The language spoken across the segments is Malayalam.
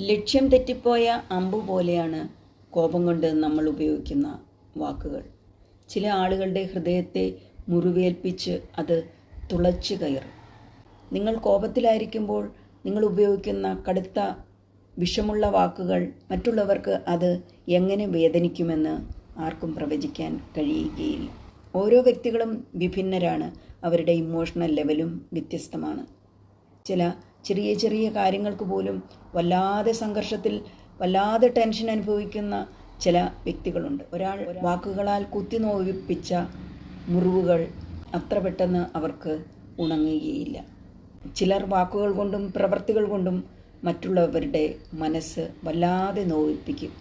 ലക്ഷ്യം തെറ്റിപ്പോയ അമ്പ് പോലെയാണ് കോപം കൊണ്ട് നമ്മൾ ഉപയോഗിക്കുന്ന വാക്കുകൾ. ചില ആളുകളുടെ ഹൃദയത്തെ മുറിവേൽപ്പിച്ച് അത് തുളച്ചു കയറും. നിങ്ങൾ കോപത്തിലായിരിക്കുമ്പോൾ നിങ്ങൾ ഉപയോഗിക്കുന്ന കടുത്ത വിഷമുള്ള വാക്കുകൾ മറ്റുള്ളവർക്ക് അത് എങ്ങനെ വേദനിക്കുമെന്ന് ആർക്കും പ്രവചിക്കാൻ കഴിയുകയില്ല. ഓരോ വ്യക്തികളും വിഭിന്നരാണ്. അവരുടെ ഇമോഷണൽ ലെവലും വ്യത്യസ്തമാണ്. ചില ചെറിയ ചെറിയ കാര്യങ്ങൾക്ക് പോലും വല്ലാതെ സംഘർഷത്തിൽ വല്ലാതെ ടെൻഷൻ അനുഭവിക്കുന്ന ചില വ്യക്തികളുണ്ട്. ഒരാൾ വാക്കുകളാൽ കുത്തി നോവിപ്പിച്ച മുറിവുകൾ അത്ര പെട്ടെന്ന് അവർക്ക് ഉണങ്ങുകയില്ല. ചിലർ വാക്കുകൾ കൊണ്ടും പ്രവൃത്തികൾ കൊണ്ടും മറ്റുള്ളവരുടെ മനസ്സ് വല്ലാതെ നോവിപ്പിക്കും.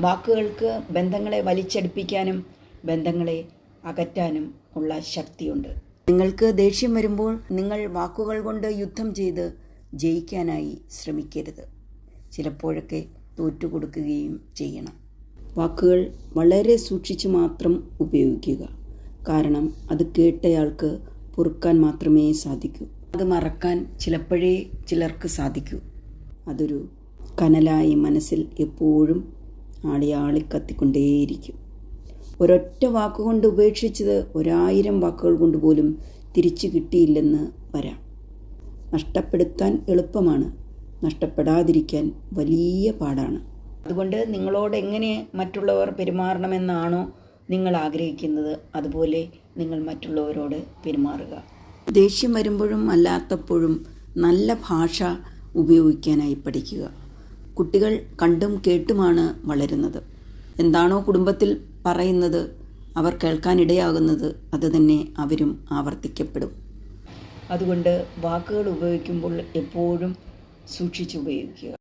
വാക്കുകൾക്ക് ബന്ധങ്ങളെ വലിച്ചടിപ്പിക്കാനും ബന്ധങ്ങളെ അകറ്റാനും ഉള്ള ശക്തിയുണ്ട്. നിങ്ങൾക്ക് ദേഷ്യം വരുമ്പോൾ നിങ്ങൾ വാക്കുകൾ കൊണ്ട് യുദ്ധം ചെയ്ത് ജയിക്കാനായി ശ്രമിക്കരുത്. ചിലപ്പോഴൊക്കെ തോറ്റുകൊടുക്കുകയും ചെയ്യണം. വാക്കുകൾ വളരെ സൂക്ഷിച്ച് മാത്രം ഉപയോഗിക്കുക. കാരണം അത് കേട്ടയാൾക്ക് പൊറുക്കാൻ മാത്രമേ സാധിക്കൂ. അത് മറക്കാൻ ചിലപ്പോഴേ ചിലർക്ക് സാധിക്കൂ. അതൊരു കനലായി മനസ്സിൽ എപ്പോഴും ആളിയാളി കത്തിക്കൊണ്ടേയിരിക്കും ഒരൊറ്റ വാക്കുകൊണ്ട് ഉപേക്ഷിച്ചത് ഒരായിരം വാക്കുകൾ കൊണ്ട് പോലും തിരിച്ചു കിട്ടിയില്ലെന്ന് വരാം. നഷ്ടപ്പെടുത്താൻ എളുപ്പമാണ്. നഷ്ടപ്പെടാതിരിക്കാൻ വലിയ പാടാണ്. അതുകൊണ്ട് നിങ്ങളോട് എങ്ങനെ മറ്റുള്ളവർ പെരുമാറണമെന്നാണോ നിങ്ങൾ ആഗ്രഹിക്കുന്നത് അതുപോലെ നിങ്ങൾ മറ്റുള്ളവരോട് പെരുമാറുക. ദേഷ്യം വരുമ്പോഴും അല്ലാത്തപ്പോഴും നല്ല ഭാഷ ഉപയോഗിക്കാനായി പഠിക്കുക. കുട്ടികൾ കണ്ടും കേട്ടുമാണ് വളരുന്നത്. എന്താണോ കുടുംബത്തിൽ പറയുന്നത് അവർ കേൾക്കാനിടയാകുന്നത് അത് തന്നെ അവരും ആവർത്തിക്കപ്പെടും. അതുകൊണ്ട് വാക്കുകൾ ഉപയോഗിക്കുമ്പോൾ എപ്പോഴും സൂക്ഷിച്ച് ഉപയോഗിക്കുക.